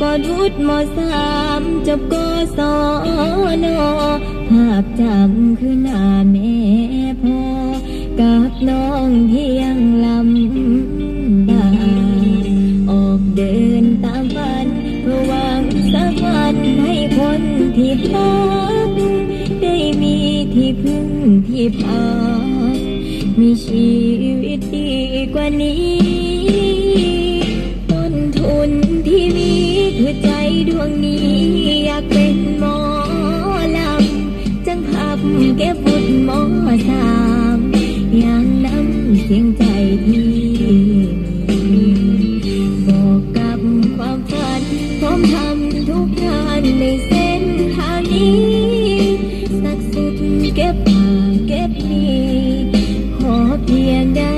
ก่อนวุฒิมสามจบกศนภาพจำคือหน้าแม่พ่อกับน้องเพียงลำบากออกเดินตามฝันเพื่อหวังสักวันให้คนที่รักได้มีที่พึ่งที่พักมีชีวิตดีกว่านี้ ดวงนี้อยากเป็นหมอลำ จังพับเก็บบุญหมอสามอย่างน้ำเสียงใจที่มีบอกกับความฝันพร้อมทำทุกงานในเส้นทางนี้สักสุดเก็บผ่านเก็บมีขอเพียงได้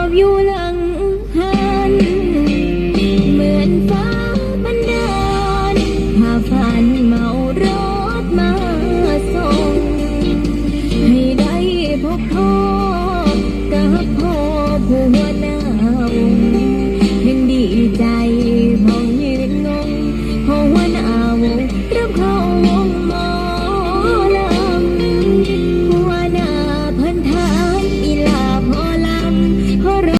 อบอยู่หลังหันเหมือนฟ้าบันดาลพาฝันเมารถมาส่ง ให้ได้พบพ่อกับพ